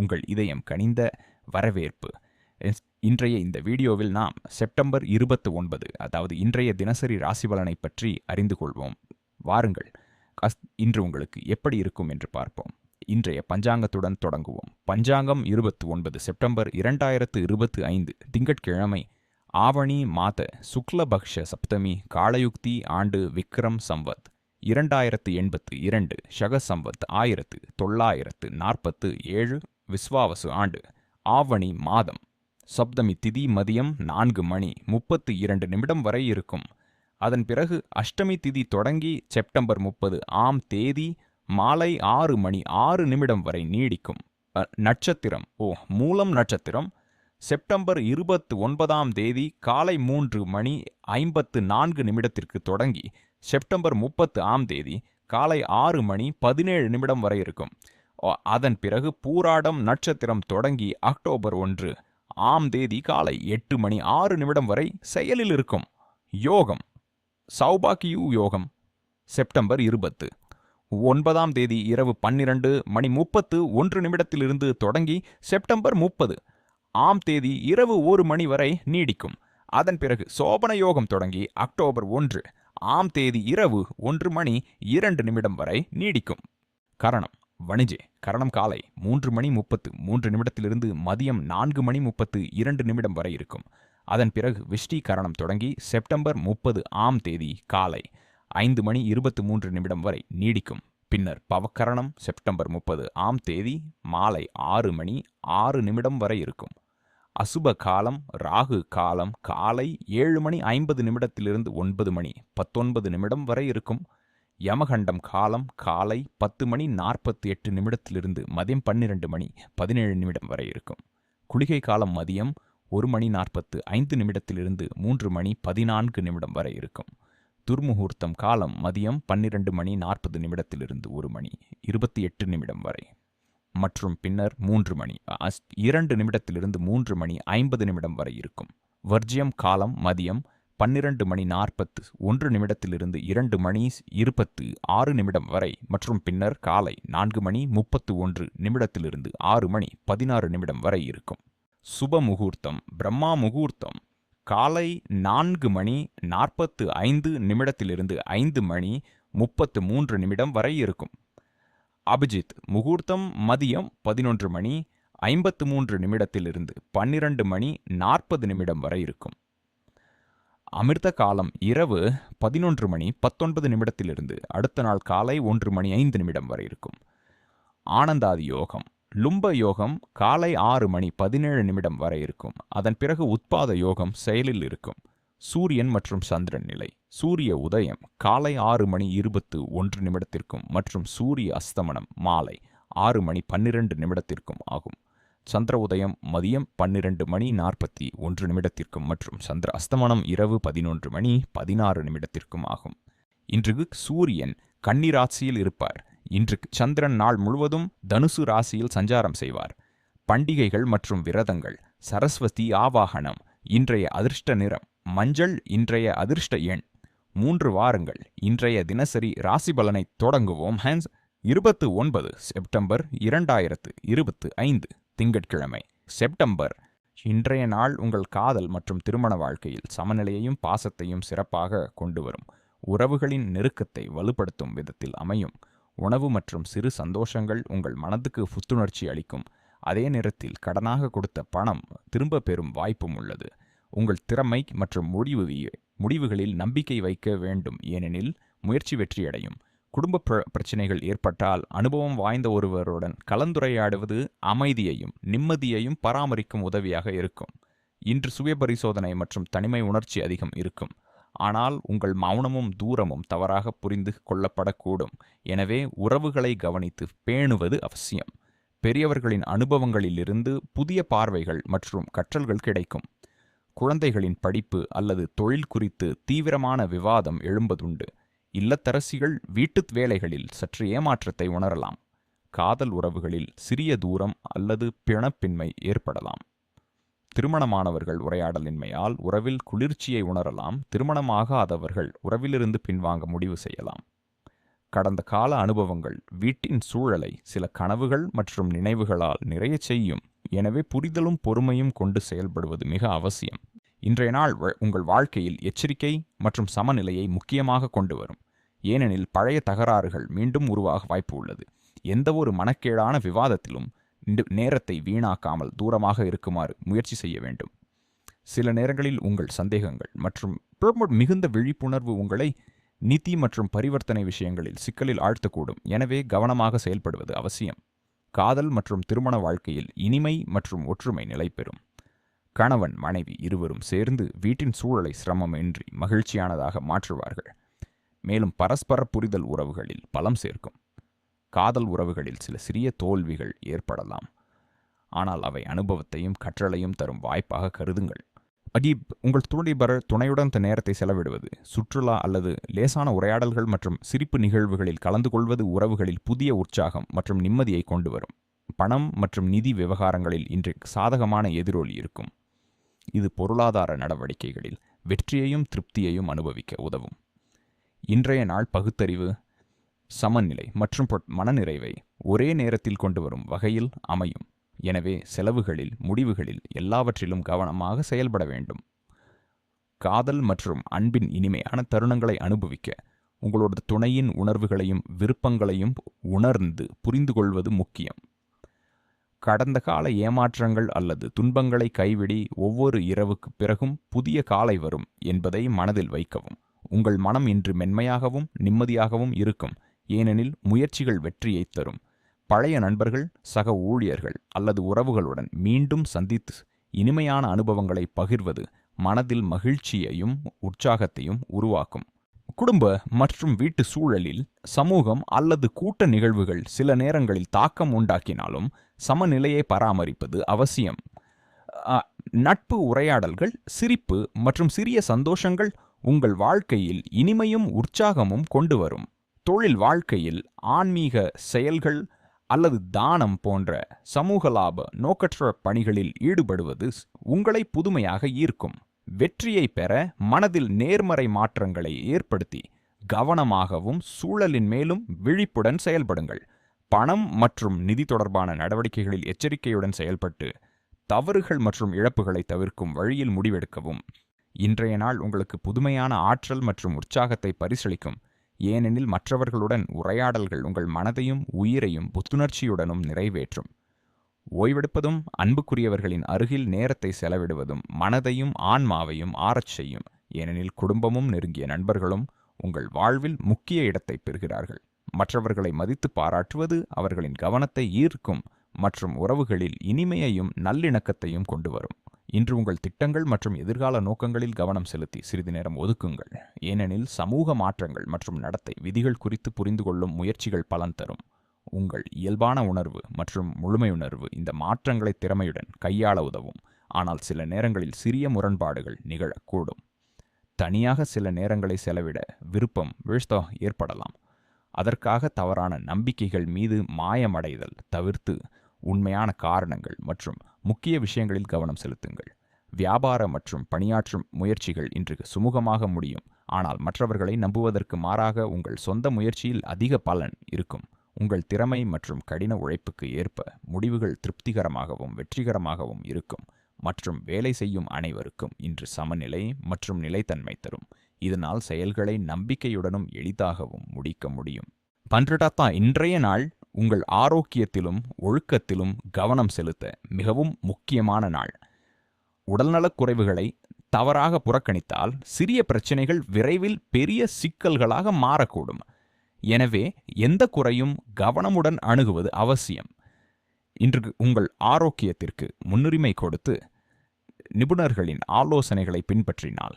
உங்கள் இதயம் கனிந்த வரவேற்பு. இன்றைய இந்த வீடியோவில் நாம் செப்டம்பர் இருபத்து ஒன்பது அதாவது இன்றைய தினசரி ராசி பலனை பற்றி அறிந்து கொள்வோம். வாருங்கள். இன்று உங்களுக்கு எப்படி இருக்கும் என்று பார்ப்போம். இன்றைய பஞ்சாங்கத்துடன் தொடங்குவோம். பஞ்சாங்கம் இருபத்தி ஒன்பது செப்டம்பர் இரண்டாயிரத்து இருபத்து ஐந்து திங்கட்கிழமை ஆவணி மாத சுக்லபக்ஷ சப்தமி காலயுக்தி ஆண்டு விக்ரம் சம்பத் இரண்டாயிரத்து எண்பத்து இரண்டு ஷக சம்பத் ஆயிரத்து தொள்ளாயிரத்து நாற்பத்து ஏழு விஸ்வாவசு ஆண்டு. ஆவணி மாதம். சப்தமி திதி மதியம் நான்கு மணி முப்பத்து இரண்டு நிமிடம் வரை இருக்கும். அதன் பிறகு அஷ்டமி திதி தொடங்கி செப்டம்பர் முப்பது ஆம் தேதி மாலை ஆறு மணி ஆறு நிமிடம் வரை நீடிக்கும். நட்சத்திரம். ஓ மூலம் நட்சத்திரம். செப்டம்பர் இருபத்து ஒன்பதாம் தேதி காலை மூன்று மணி ஐம்பத்து நான்கு நிமிடத்திற்கு தொடங்கி செப்டம்பர் முப்பத்து ஆம் தேதி காலை ஆறு மணி பதினேழு நிமிடம் வரை இருக்கும். அதன் பிறகு பூராடம் நட்சத்திரம் தொடங்கி அக்டோபர் ஒன்று. ஆம் தேதி காலை எட்டு மணி ஆறு நிமிடம் வரை செயலில் இருக்கும். யோகம். சௌபாக்கியு யோகம். செப்டம்பர் இருபத்து. ஒன்பதாம் தேதி இரவு பன்னிரண்டு மணி முப்பத்து ஒன்று நிமிடத்திலிருந்து தொடங்கி செப்டம்பர் முப்பது. ஆம் தேதி இரவு ஒரு மணி வரை நீடிக்கும். அதன் பிறகு சோபன யோகம் தொடங்கி அக்டோபர் ஒன்று. ஆம் தேதி இரவு ஒன்று மணி இரண்டு நிமிடம் வரை நீடிக்கும். கரணம். வணிஜே கரணம் காலை மூன்று மணி முப்பத்து மூன்று நிமிடத்திலிருந்து மதியம் நான்கு மணி முப்பத்து இரண்டு நிமிடம் வரை இருக்கும். அதன் பிறகு விஷ்டி கரணம் தொடங்கி செப்டம்பர் முப்பது ஆம் தேதி காலை ஐந்து மணி இருபத்து மூன்று நிமிடம் வரை நீடிக்கும். பின்னர் பவக்கரணம் செப்டம்பர் முப்பது ஆம் தேதி மாலை ஆறு மணி ஆறு நிமிடம் வரை இருக்கும். அசுப காலம் ராகு காலம் காலை ஏழு மணி ஐம்பது நிமிடத்திலிருந்து ஒன்பது மணி பத்தொன்பது நிமிடம் வரை இருக்கும். யமகண்டம் காலம் காலை பத்து மணி நாற்பத்தி எட்டு நிமிடத்திலிருந்து மதியம் பன்னிரண்டு மணி பதினேழு நிமிடம் வரை இருக்கும். குளிகை காலம் மதியம் ஒரு மணி நாற்பத்து ஐந்து நிமிடத்திலிருந்து மூன்று மணி பதினான்கு நிமிடம் வரை இருக்கும். துர்முகூர்த்தம் காலம் மதியம் பன்னிரண்டு மணி நாற்பது நிமிடத்திலிருந்து ஒரு மணி இருபத்தி எட்டு நிமிடம் வரை. மற்றும் பின்னர் மூன்று மணி இரண்டு நிமிடத்திலிருந்து மூன்று மணி ஐம்பது நிமிடம் வரை இருக்கும். வர்ஜியம் காலம் மதியம் பன்னிரண்டு மணி நாற்பத்து ஒன்று நிமிடத்திலிருந்து இரண்டு மணி இருபத்து ஆறு நிமிடம் வரை மற்றும் பின்னர் காலை நான்கு மணி முப்பத்து ஒன்று நிமிடத்திலிருந்து ஆறு மணி பதினாறு நிமிடம் வரை இருக்கும். சுப முகூர்த்தம் பிரம்மா முகூர்த்தம். காலை நான்கு மணி நாற்பத்து ஐந்து நிமிடத்திலிருந்து ஐந்து மணி முப்பத்து மூன்று நிமிடம் வரை இருக்கும். அபிஜித் முகூர்த்தம் மதியம் பதினொன்று மணி ஐம்பத்து மூன்று நிமிடத்திலிருந்து பன்னிரண்டு மணி நாற்பது நிமிடம் வரை இருக்கும். அமிர்த காலம் இரவு பதினொன்று மணி பத்தொன்பது நிமிடத்திலிருந்து அடுத்த நாள் காலை ஒன்று மணி ஐந்து நிமிடம் வரை இருக்கும். ஆனந்தாதி யோகம் லும்ப யோகம் காலை ஆறு மணி பதினேழு நிமிடம் வரை இருக்கும். அதன் பிறகு உத்பாத யோகம் செயலில் இருக்கும். சூரியன் மற்றும் சந்திரன் நிலை சூரிய உதயம் காலை ஆறு மணி இருபத்து ஒன்று நிமிடத்திற்கும் மற்றும் சூரிய அஸ்தமனம் மாலை ஆறு மணி பன்னிரண்டு நிமிடத்திற்கும் ஆகும். சந்திர உதயம் மதியம் பன்னிரண்டு மணி நாற்பத்தி ஒன்று நிமிடத்திற்கும் மற்றும் சந்திர அஸ்தமனம் இரவு பதினொன்று மணி பதினாறு நிமிடத்திற்கும் ஆகும். இன்று சூரியன் கன்னி ராசியில் இருப்பார். இன்று சந்திரன் நாள் முழுவதும் தனுசு ராசியில் சஞ்சாரம் செய்வார். பண்டிகைகள் மற்றும் விரதங்கள் சரஸ்வதி ஆவாகனம் இன்றைய அதிர்ஷ்ட நிறம் மஞ்சள் இன்றைய அதிர்ஷ்ட எண் மூன்று வாரங்கள் இன்றைய தினசரி ராசி பலனை தொடங்குவோம். ஹேன்ஸ் இருபத்து ஒன்பது செப்டம்பர் இரண்டாயிரத்து இருபத்து ஐந்து. திங்கட்கிழமை செப்டம்பர். இன்றைய நாள் உங்கள் காதல் மற்றும் திருமண வாழ்க்கையில் சமநிலையையும் பாசத்தையும் சிறப்பாக கொண்டு வரும் உறவுகளின் நெருக்கத்தை வலுப்படுத்தும் விதத்தில் அமையும். உணவு மற்றும் சிறு சந்தோஷங்கள் உங்கள் மனதுக்கு புத்துணர்ச்சி அளிக்கும். அதே நேரத்தில் கடனாக கொடுத்த பணம் திரும்ப பெறும் வாய்ப்பும் உள்ளது. உங்கள் திறமை மற்றும் முடிவு முடிவுகளில் நம்பிக்கை வைக்க வேண்டும். ஏனெனில் முயற்சி வெற்றியடையும். குடும்ப பிர- பிரச்சனைகள் ஏற்பட்டால் அனுபவம் வாய்ந்த ஒருவருடன் கலந்துரையாடுவது அமைதியையும் நிம்மதியையும் பராமரிக்கும் உதவியாக இருக்கும். இன்று சுய பரிசோதனை மற்றும் தனிமை உணர்ச்சி அதிகம் இருக்கும். ஆனால் உங்கள் மௌனமும் தூரமும் தவறாக புரிந்து கொள்ளப்படக்கூடும். எனவே உறவுகளை கவனித்து பேணுவது அவசியம். பெரியவர்களின் அனுபவங்களிலிருந்து புதிய பார்வைகள் மற்றும் கற்றல்கள் கிடைக்கும். குழந்தைகளின் படிப்பு அல்லது தொழில் குறித்து தீவிரமான விவாதம் எழும்பதுண்டு இல்லத்தரசிகள் வீட்டுத் வேலைகளில் சற்று ஏமாற்றத்தை உணரலாம். காதல் உறவுகளில் சிறிய தூரம் அல்லது பிணப்பின்மை ஏற்படலாம். திருமணமானவர்கள் உரையாடலின்மையால் உறவில் குளிர்ச்சியை உணரலாம். திருமணமாகாதவர்கள் உறவிலிருந்து பின்வாங்க முடிவு செய்யலாம். கடந்த கால அனுபவங்கள் வீட்டின் சூழலை சில கனவுகள் மற்றும் நினைவுகளால் நிறைய செய்யும். எனவே புரிதலும் பொறுமையும் கொண்டு செயல்படுவது மிக அவசியம். இன்றைய நாள் உங்கள் வாழ்க்கையில் எச்சரிக்கை மற்றும் சமநிலையை முக்கியமாக கொண்டு வரும். ஏனெனில் பழைய தகராறுகள் மீண்டும் உருவாக வாய்ப்பு உள்ளது. எந்தவொரு மனக்கேடான விவாதத்திலும் நேரத்தை வீணாக்காமல் தூரமாக இருக்குமாறு முயற்சி செய்ய வேண்டும். சில நேரங்களில் உங்கள் சந்தேகங்கள் மற்றும் மிகுந்த விழிப்புணர்வு உங்களை நிதி மற்றும் பரிவர்த்தனை விஷயங்களில் சிக்கலில் ஆழ்த்தக்கூடும். எனவே கவனமாக செயல்படுவது அவசியம். காதல் மற்றும் திருமண வாழ்க்கையில் இனிமை மற்றும் ஒற்றுமை நிலை பெறும் கணவன் மனைவி இருவரும் சேர்ந்து வீட்டின் சூழலை சிரமமின்றி மகிழ்ச்சியானதாக மாற்றுவார்கள். மேலும் பரஸ்பர புரிதல் உறவுகளில் பலம் சேர்க்கும். காதல் உறவுகளில் சில சிறிய தோல்விகள் ஏற்படலாம். ஆனால் அவை அனுபவத்தையும் கற்றலையும் தரும் வாய்ப்பாக கருதுங்கள். அகீப் உங்கள் துணைபர் துணையுடன் இந்த நேரத்தை செலவிடுவது சுற்றுலா அல்லது லேசான உரையாடல்கள் மற்றும் சிரிப்பு நிகழ்வுகளில் கலந்து கொள்வது உறவுகளில் புதிய உற்சாகம் மற்றும் நிம்மதியை கொண்டு வரும். பணம் மற்றும் நிதி விவகாரங்களில் இன்றைக்கு சாதகமான எதிரொலி இருக்கும். இது பொருளாதார நடவடிக்கைகளில் வெற்றியையும் திருப்தியையும் அனுபவிக்க உதவும். இன்றைய நாள் பகுத்தறிவு சமநிலை மற்றும் மனநிறைவை ஒரே நேரத்தில் கொண்டு வரும் வகையில் அமையும். எனவே செலவுகளில் முடிவுகளில் எல்லாவற்றிலும் கவனமாக செயல்பட வேண்டும். காதல் மற்றும் அன்பின் இனிமையான தருணங்களை அனுபவிக்க உங்களோட துணையின் உணர்வுகளையும் விருப்பங்களையும் உணர்ந்து புரிந்து கொள்வது முக்கியம். கடந்த கால ஏமாற்றங்கள் அல்லது துன்பங்களை கைவிடி ஒவ்வொரு இரவுக்கு பிறகும் புதிய காலை வரும் என்பதை மனதில் வைக்கவும். உங்கள் மனம் இன்று மென்மையாகவும் நிம்மதியாகவும் இருக்கும். ஏனெனில் முயற்சிகள் வெற்றியை தரும். பழைய நண்பர்கள் சக ஊழியர்கள் அல்லது உறவுகளுடன் மீண்டும் சந்தித்து இனிமையான அனுபவங்களை பகிர்வது மனதில் மகிழ்ச்சியையும் உற்சாகத்தையும் உருவாக்கும். குடும்ப மற்றும் வீட்டு சூழலில் சமூகம் அல்லது கூட்ட நிகழ்வுகள் சில நேரங்களில் தாக்கம் உண்டாக்கினாலும் சமநிலையை பராமரிப்பது அவசியம். நட்பு உரையாடல்கள் சிரிப்பு மற்றும் சிறிய சந்தோஷங்கள் உங்கள் வாழ்க்கையில் இனிமையும் உற்சாகமும் கொண்டு வரும் தொழில் வாழ்க்கையில் ஆன்மீக செயல்கள் அல்லது தானம் போன்ற சமூக லாப நோக்கற்ற பணிகளில் ஈடுபடுவது உங்களை புதுமையாக ஈர்க்கும். வெற்றியை பெற மனதில் நேர்மறை மாற்றங்களை ஏற்படுத்தி கவனமாகவும் சூழலின் மேலும் விழிப்புடன் செயல்படுங்கள். பணம் மற்றும் நிதி தொடர்பான நடவடிக்கைகளில் எச்சரிக்கையுடன் செயல்பட்டு தவறுகள் மற்றும் இழப்புகளை தவிர்க்கும் வழியில் முடிவெடுக்கவும். இன்றைய நாள் உங்களுக்கு புதுமையான ஆற்றல் மற்றும் உற்சாகத்தை பரிசளிக்கும். ஏனெனில் மற்றவர்களுடன் உரையாடல்கள் உங்கள் மனதையும் உயிரையும் புத்துணர்ச்சியுடனும் நிறைவேற்றும். ஓய்வெடுப்பதும் அன்புக்குரியவர்களின் அருகில் நேரத்தை செலவிடுவதும் மனதையும் ஆன்மாவையும் ஆறச் செய்யும். ஏனெனில் குடும்பமும் நெருங்கிய நண்பர்களும் உங்கள் வாழ்வில் முக்கிய இடத்தை பெறுகிறார்கள். மற்றவர்களை மதித்து பாராட்டுவது அவர்களின் கவனத்தை ஈர்க்கும் மற்றும் உறவுகளில் இனிமையையும் நல்லிணக்கத்தையும் கொண்டு வரும் இன்று உங்கள் திட்டங்கள் மற்றும் எதிர்கால நோக்கங்களில் கவனம் செலுத்தி சிறிது நேரம் ஒதுக்குங்கள். ஏனெனில் சமூக மாற்றங்கள் மற்றும் நடத்தை விதிகள் குறித்து புரிந்து கொள்ளும் முயற்சிகள் பலன் தரும். உங்கள் இயல்பான உணர்வு மற்றும் முழுமையுணர்வு இந்த மாற்றங்களை திறமையுடன் கையாள உதவும். ஆனால் சில நேரங்களில் சிறிய முரண்பாடுகள் நிகழக்கூடும். தனியாக சில நேரங்களை செலவிட விருப்பம் வீழ்த்தோ ஏற்படலாம். அதற்காக தவறான நம்பிக்கைகள் மீது மாயமடைதல் தவிர்த்து உண்மையான காரணங்கள் மற்றும் முக்கிய விஷயங்களில் கவனம் செலுத்துங்கள். வியாபார மற்றும் பணியாற்றும் முயற்சிகள் இன்று சுமூகமாக முடியும். ஆனால் மற்றவர்களை நம்புவதற்கு மாறாக உங்கள் சொந்த முயற்சியில் அதிக பலன் இருக்கும். உங்கள் திறமை மற்றும் கடின உழைப்புக்கு ஏற்ப முடிவுகள் திருப்திகரமாகவும் வெற்றிகரமாகவும் இருக்கும். மற்றும் வேலை செய்யும் அனைவருக்கும் இன்று சமநிலை மற்றும் நிலைத்தன்மை தரும். இதனால் செயல்களை நம்பிக்கையுடனும் எளிதாகவும் முடிக்க முடியும். பன்றிடாத்தா இன்றைய நாள் உங்கள் ஆரோக்கியத்திலும் ஒழுக்கத்திலும் கவனம் செலுத்த மிகவும் முக்கியமான நாள். உடல்நலக் குறைவுகளை தவறாக புறக்கணித்தால் சிறிய பிரச்சனைகள் விரைவில் பெரிய சிக்கல்களாக மாறக்கூடும். எனவே எந்த குறையும் கவனமுடன் அணுகுவது அவசியம். இன்று உங்கள் ஆரோக்கியத்திற்கு முன்னுரிமை கொடுத்து நிபுணர்களின் ஆலோசனைகளை பின்பற்றினால்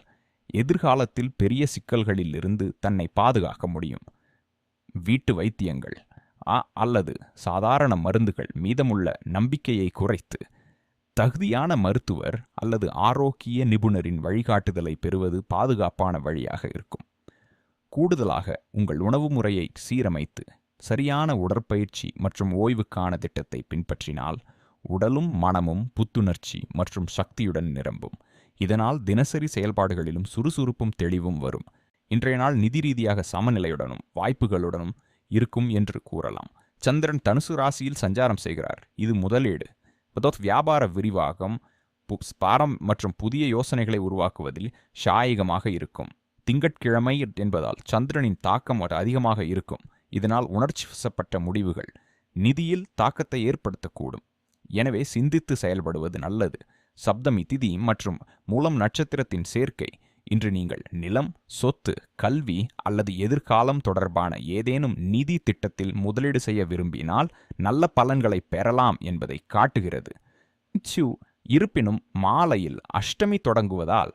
எதிர்காலத்தில் பெரிய சிக்கல்களிலிருந்து தன்னை பாதுகாக்க முடியும். வீட்டு வைத்தியங்கள். அல்லது சாதாரண மருந்துகள் மீதமுள்ள நம்பிக்கையை குறைத்து தகுதியான மருத்துவர் அல்லது ஆரோக்கிய நிபுணரின் வழிகாட்டுதலை பெறுவது பாதுகாப்பான வழியாக இருக்கும். கூடுதலாக உங்கள் உணவு முறையை சீரமைத்து சரியான உடற்பயிற்சி மற்றும் ஓய்வுக்கான திட்டத்தை பின்பற்றினால் உடலும் மனமும் புத்துணர்ச்சி மற்றும் சக்தியுடன் நிரம்பும். இதனால் தினசரி செயல்பாடுகளிலும் சுறுசுறுப்பும் தெளிவும் வரும். இன்றைய நாள் நிதி ரீதியாக சமநிலையுடனும் வாய்ப்புகளுடனும் இருக்கும் என்று கூறலாம். சந்திரன் தனுசு ராசியில் சஞ்சாரம் செய்கிறார். இது முதலீடு. அதாவது வியாபார விரிவாகம் பாரம் மற்றும் புதிய யோசனைகளை உருவாக்குவதில் ஷாயகமாக இருக்கும். திங்கட்கிழமை என்பதால் சந்திரனின் தாக்கம் ஒரு அதிகமாக இருக்கும். இதனால் உணர்ச்சி வசப்பட்ட முடிவுகள் நிதியில் தாக்கத்தை ஏற்படுத்தக்கூடும். எனவே சிந்தித்து செயல்படுவது நல்லது. சப்தமி திதி மற்றும் மூலம் நட்சத்திரத்தின் சேர்க்கை இன்று நீங்கள் நிலம் சொத்து கல்வி அல்லது எதிர்காலம் தொடர்பான ஏதேனும் நிதி திட்டத்தில் முதலீடு செய்ய விரும்பினால் நல்ல பலன்களை பெறலாம் என்பதை காட்டுகிறது. ச்சு, இருப்பினும் மாலையில் அஷ்டமி தொடங்குவதால்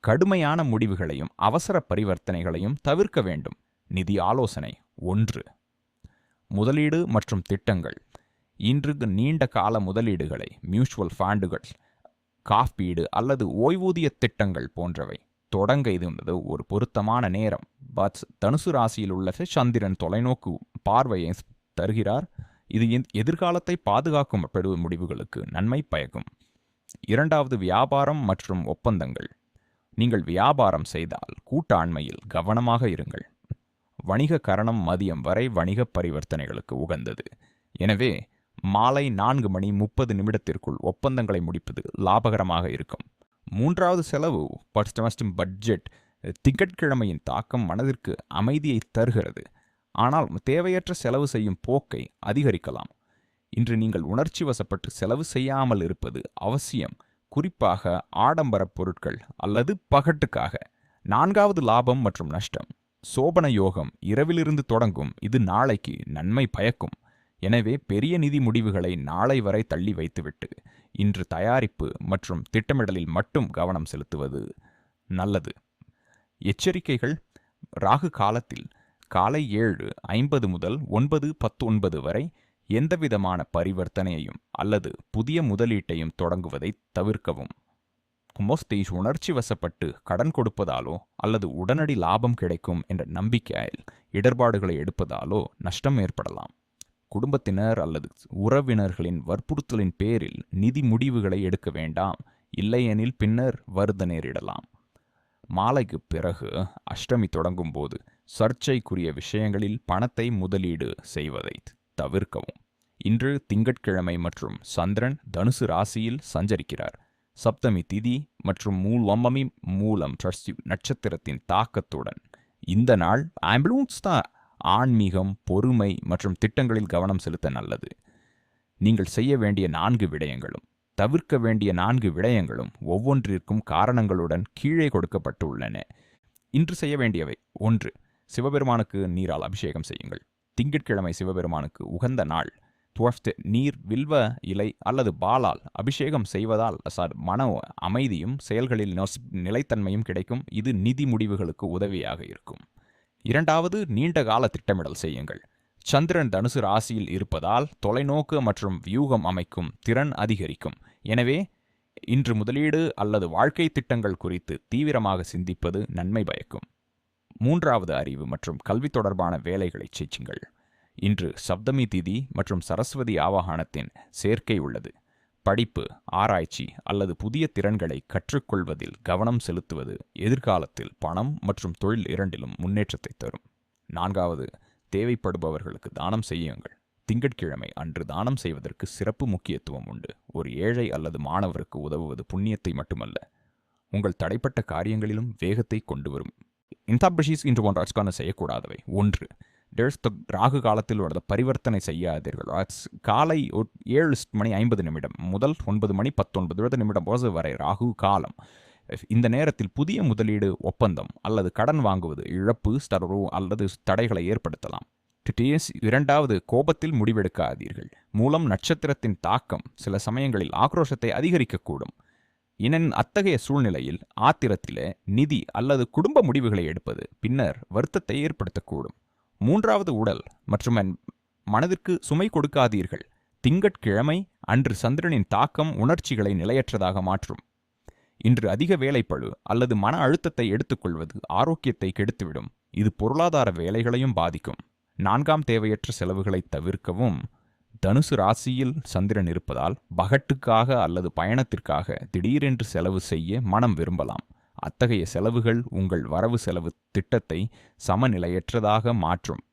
கடுமையான முடிவுகளையும் அவசர பரிவர்த்தனைகளையும் தவிர்க்க வேண்டும். நிதி ஆலோசனை ஒன்று. முதலீடு மற்றும் திட்டங்கள். இன்று நீண்ட கால முதலீடுகளை மியூச்சுவல் ஃபண்டுகள் காப்பீடு அல்லது ஓய்வூதிய திட்டங்கள் போன்றவை. தொடங்க இது என்பது ஒரு பொருத்தமான நேரம். பட் தனுசு ராசியில் உள்ள சந்திரன் தொலைநோக்கு பார்வையை தருகிறார். இது எதிர்காலத்தை பாதுகாக்கும் பெறும் முடிவுகளுக்கு நன்மை பயக்கும். இரண்டாவது வியாபாரம் மற்றும் ஒப்பந்தங்கள். நீங்கள் வியாபாரம் செய்தால் கூட்டாண்மையில் கவனமாக இருங்கள். வணிக கரணம் மதியம் வரை வணிக பரிவர்த்தனைகளுக்கு உகந்தது. எனவே மாலை நான்கு மணி முப்பது நிமிடத்திற்குள் ஒப்பந்தங்களை முடிப்பது லாபகரமாக இருக்கும். மூன்றாவது செலவு ஃபர்ஸ்ட் பட்ஜெட் திங்கட்கிழமையின் தாக்கம் மனதிற்கு அமைதியை தருகிறது. ஆனால் தேவையற்ற செலவு செய்யும் போக்கை அதிகரிக்கலாம். இன்று நீங்கள் உணர்ச்சி வசப்பட்டு செலவு செய்யாமல் இருப்பது அவசியம். குறிப்பாக ஆடம்பர பொருட்கள் அல்லது பகட்டுக்காக. நான்காவது லாபம் மற்றும் நஷ்டம். சோபன யோகம் இரவிலிருந்து தொடங்கும். இது நாளைக்கு நன்மை பயக்கும். எனவே பெரிய நிதி முடிவுகளை நாளை வரை தள்ளி வைத்துவிட்டு. இன்று தயாரிப்பு மற்றும் திட்டமிடலில் மட்டும் கவனம் செலுத்துவது நல்லது. எச்சரிக்கைகள் ராகு காலத்தில் காலை ஏழு ஐம்பது முதல் ஒன்பது பத்தொன்பது வரை எந்தவிதமான பரிவர்த்தனையையும் அல்லது புதிய முதலீட்டையும் தொடங்குவதை தவிர்க்கவும். குமோஸ்தீஷ் உணர்ச்சி வசப்பட்டு கடன் கொடுப்பதாலோ அல்லது உடனடி லாபம் கிடைக்கும் என்ற நம்பிக்கையில் இடர்பாடுகளை எடுப்பதாலோ நஷ்டம் ஏற்படலாம். குடும்பத்தினர் அல்லது உறவினர்களின் வற்புறுத்தலின் பேரில் நிதி முடிவுகளை எடுக்க வேண்டாம். இல்லையெனில் பின்னர் வருத நேரிடலாம். மாலைக்கு பிறகு அஷ்டமி தொடங்கும் போது சர்ச்சைக்குரிய விஷயங்களில் பணத்தை முதலீடு செய்வதை தவிர்க்கவும். இன்று திங்கட்கிழமை மற்றும் சந்திரன் தனுசு ராசியில் சஞ்சரிக்கிறார். சப்தமி திதி மற்றும் மூலமமி மூலம் ட்ரஸ்டி நட்சத்திரத்தின் தாக்கத்துடன் இந்த நாள் ஆம்புலன்ஸ் தான். ஆன்மீகம் பொறுமை மற்றும் திட்டங்களில் கவனம் செலுத்த நல்லது. நீங்கள் செய்ய வேண்டிய நான்கு விடயங்களும் தவிர்க்க வேண்டிய நான்கு விடயங்களும் ஒவ்வொன்றிற்கும் காரணங்களுடன் கீழே கொடுக்கப்பட்டுள்ளன. இன்று செய்ய வேண்டியவை ஒன்று சிவபெருமானுக்கு நீரால் அபிஷேகம் செய்யுங்கள். திங்கட்கிழமை சிவபெருமானுக்கு உகந்த நாள் துவஸ்து நீர் வில்வ இலை அல்லது பாலால் அபிஷேகம் செய்வதால் சார் மன அமைதியும் செயல்களில் நொஸ்- நிலைத்தன்மையும் கிடைக்கும். இது நிதி முடிவுகளுக்கு உதவியாக இருக்கும். இரண்டாவது நீண்ட கால திட்டமிடல் செய்யுங்கள். சந்திரன் தனுசு ராசியில் இருப்பதால் தொலைநோக்கு மற்றும் வியூகம் அமைக்கும் திறன் அதிகரிக்கும். எனவே இன்று முதலீடு அல்லது வாழ்க்கை திட்டங்கள் குறித்து தீவிரமாக சிந்திப்பது நன்மை பயக்கும். மூன்றாவது அறிவு மற்றும் கல்வி தொடர்பான வேலைகளை செய்யுங்கள் இன்று சப்தமி திதி மற்றும் சரஸ்வதி ஆவாகனத்தின் சேர்க்கை உள்ளது. படிப்பு ஆராய்ச்சி அல்லது புதிய திறன்களை கற்றுக்கொள்வதில் கவனம் செலுத்துவது எதிர்காலத்தில் பணம் மற்றும் தொழில் இரண்டிலும் முன்னேற்றத்தை தரும். நான்காவது தேவைப்படுபவர்களுக்கு தானம் செய்யுங்கள். திங்கட்கிழமை அன்று தானம் செய்வதற்கு சிறப்பு முக்கியத்துவம் உண்டு. ஒரு ஏழை அல்லது மாணவருக்கு உதவுவது புண்ணியத்தை மட்டுமல்ல. உங்கள் தடைப்பட்ட காரியங்களிலும் வேகத்தை கொண்டு வரும். இன்தாபிஷிஸ் இன்று போன்ற செய்யக்கூடாதவை. ஒன்று டேர்ஸ் ராகு காலத்தில் உள்ளது பரிவர்த்தனை செய்யாதீர்கள். காலை ஏழு மணி ஐம்பது நிமிடம் முதல் ஒன்பது மணி பத்தொன்பது இருபது நிமிடம் போது வரை ராகு காலம். இந்த நேரத்தில் புதிய முதலீடு ஒப்பந்தம் அல்லது கடன் வாங்குவது இழப்பு ஸ்டரோ அல்லது தடைகளை ஏற்படுத்தலாம். டிடிஎஸ் இரண்டாவது கோபத்தில் முடிவெடுக்காதீர்கள். மூலம் நட்சத்திரத்தின் தாக்கம் சில சமயங்களில் ஆக்ரோஷத்தை அதிகரிக்கக்கூடும். இனன் அத்தகைய சூழ்நிலையில் ஆத்திரத்திலே நிதி அல்லது குடும்ப முடிவுகளை எடுப்பது பின்னர் வருத்தத்தை ஏற்படுத்தக்கூடும். மூன்றாவது உடல் மற்றும் என் மனதிற்கு சுமை கொடுக்காதீர்கள். திங்கட்கிழமை அன்று சந்திரனின் தாக்கம் உணர்ச்சிகளை நிலையற்றதாக மாற்றும். இன்று அதிக வேலைப்பழு அல்லது மன அழுத்தத்தை எடுத்துக்கொள்வது ஆரோக்கியத்தை கெடுத்துவிடும். இது பொருளாதார வேலைகளையும் பாதிக்கும். நான்காம் தேவையற்ற செலவுகளை தவிர்க்கவும். தனுசு ராசியில் சந்திரன் இருப்பதால் பகட்டுக்காக அல்லது பயணத்திற்காக திடீரென்று செலவு செய்ய மனம் விரும்பலாம். அத்தகைய செலவுகள் உங்கள் வரவு செலவு திட்டத்தை சமநிலையற்றதாக மாற்றும்.